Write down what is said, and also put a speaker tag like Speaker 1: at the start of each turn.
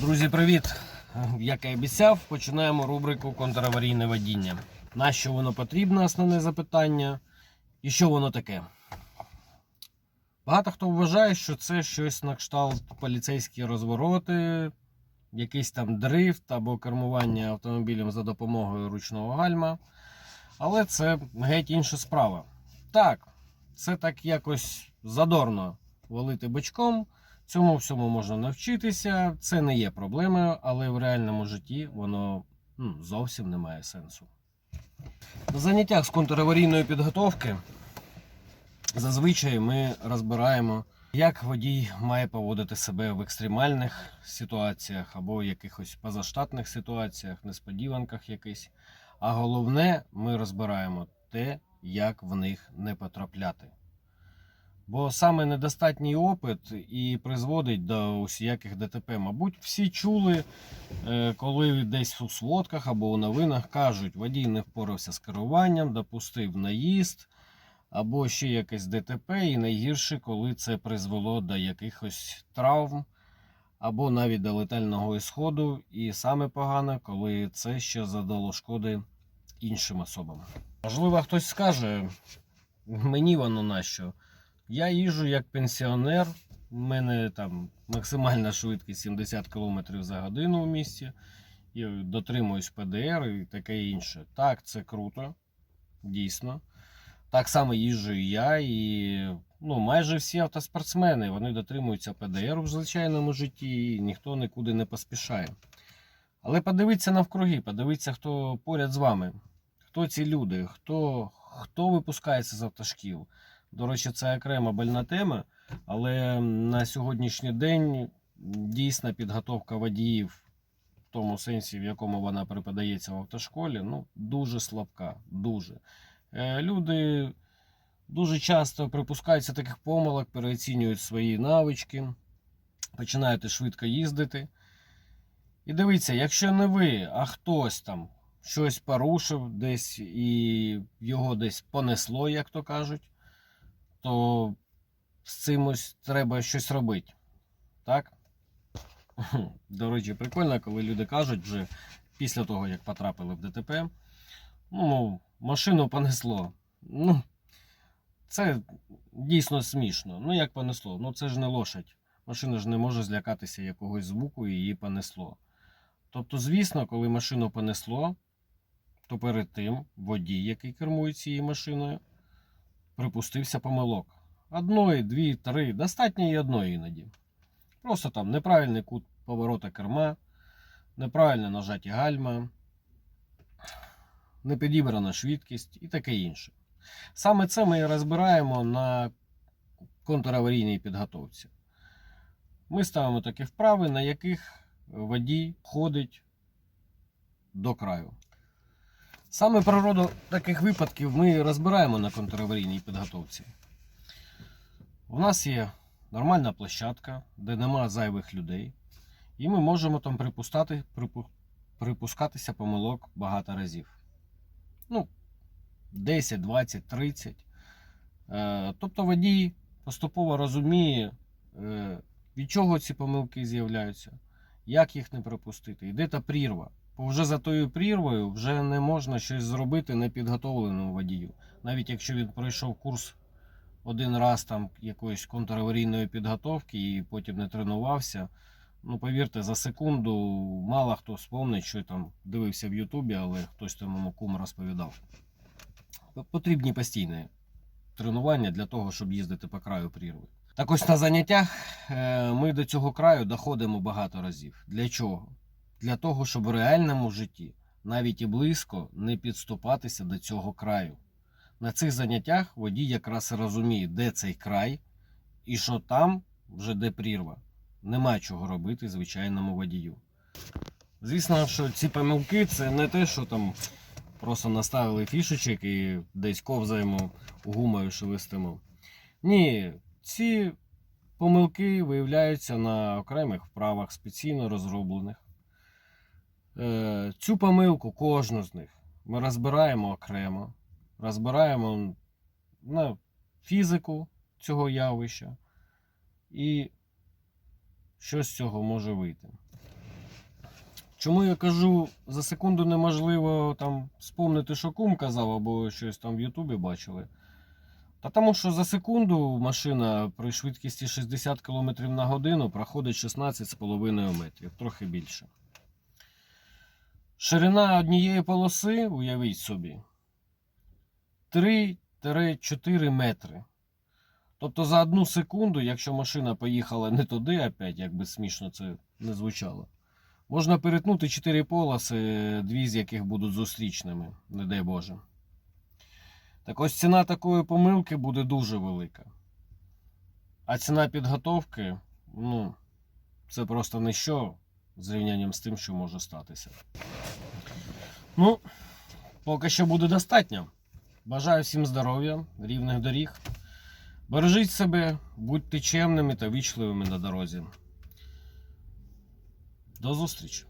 Speaker 1: Друзі, привіт! Як і обіцяв, починаємо рубрику контраварійне водіння. На що воно потрібно, основне запитання, і що воно таке. Багато хто вважає, що це щось на кшталт поліцейські розвороти, якийсь там дрифт або кермування автомобілем за допомогою ручного гальма. Але це геть інша справа. Так, це так якось задорно валити бочком. Цьому всьому можна навчитися, це не є проблемою, але в реальному житті воно ну, зовсім не має сенсу. На заняттях з контраварійної підготовки зазвичай ми розбираємо, як водій має поводити себе в екстремальних ситуаціях або якихось позаштатних ситуаціях, несподіванках якихось. А головне, ми розбираємо те, як в них не потрапляти. Бо саме недостатній опит і призводить до усіляких ДТП. Мабуть, всі чули, е, коли десь у сводках або у новинах кажуть, водій не впорався з керуванням, допустив наїзд, або ще якесь ДТП, і найгірше, коли це призвело до якихось травм, або навіть до летального ісходу. І саме погано, коли це ще задало шкоди іншим особам. Можливо, хтось скаже, мені воно нащо. Я їжджу як пенсіонер. У мене там максимальна швидкість 70 км за годину в місті. І дотримуюсь ПДР і таке інше. Так, це круто, дійсно. Так само їжджу і я, і ну, майже всі автоспортсмени вони дотримуються ПДР в звичайному житті, і ніхто нікуди не поспішає. Але подивіться навкруги, подивіться, хто поряд з вами, хто ці люди, хто, хто випускається з автошкіл. До речі, це окрема больна тема, але на сьогоднішній день дійсна підготовка водіїв в тому сенсі, в якому вона преподається в автошколі, ну, дуже слабка. Дуже. Е, Люди дуже часто припускаються таких помилок, переоцінюють свої навички, починають швидко їздити. І дивіться, якщо не ви, а хтось там щось порушив десь і його десь понесло, як то кажуть то з цим ось треба щось робити. Так? До речі, прикольно, коли люди кажуть вже після того, як потрапили в ДТП, ну, машину понесло. Ну, це дійсно смішно. Ну, як понесло? Ну це ж не лошадь. Машина ж не може злякатися якогось звуку і її понесло. Тобто, звісно, коли машину понесло, то перед тим водій, який кермує цією машиною, припустився помилок. Одної, дві, три, достатньо і одної іноді. Просто там неправильний кут поворота керма, неправильно нажаті гальма, непідібрана швидкість і таке інше. Саме це ми розбираємо на контраварійній підготовці. Ми ставимо такі вправи, на яких водій ходить до краю. Саме природу таких випадків ми розбираємо на контраварійній підготовці. У нас є нормальна площадка, де нема зайвих людей, і ми можемо там припускати, припускатися помилок багато разів. Ну, 10, 20, 30. Е, Тобто водій поступово розуміє, е, від чого ці помилки з'являються, як їх не пропустити, і де та прірва. Бо вже за тою прірвою вже не можна щось зробити непідготовленому водію. Навіть якщо він пройшов курс один раз там якоїсь контраварійної підготовки і потім не тренувався. Ну, повірте, за секунду мало хто спомнить, що там дивився в Ютубі, але хтось тому кум розповідав. Потрібні постійні тренування для того, щоб їздити по краю прірви. Так ось на заняттях е, ми до цього краю доходимо багато разів. Для чого? Для того, щоб в реальному житті навіть і близько не підступатися до цього краю. На цих заняттях водій якраз розуміє, де цей край, і що там вже де прірва. Нема чого робити звичайному водію. Звісно, що ці помилки це не те, що там просто наставили фішечок і десь ковзаємо гумою шелестимо. Ні, ці помилки виявляються на окремих вправах, спеційно розроблених. Е, Цю помилку кожну з них ми розбираємо окремо, розбираємо на фізику цього явища і що з цього може вийти. Чому я кажу, за секунду неможливо там спомнити, що кум казав, або щось там в Ютубі бачили. Та тому що за секунду машина при швидкості 60 км на годину проходить 16,5 метрів, трохи більше. Ширина однієї полоси, уявіть собі, 3-4 метри. Тобто за одну секунду, якщо машина поїхала не туди опять, як би смішно це не звучало, можна перетнути 4 полоси, дві з яких будуть зустрічними, не дай Боже. Так ось ціна такої помилки буде дуже велика. А ціна підготовки, ну, це просто ніщо в зрівнянням з тим, що може статися. Ну, поки що буде достатньо. Бажаю всім здоров'я, рівних доріг. Бережіть себе, будьте чемними та вічливими на дорозі. До зустрічі!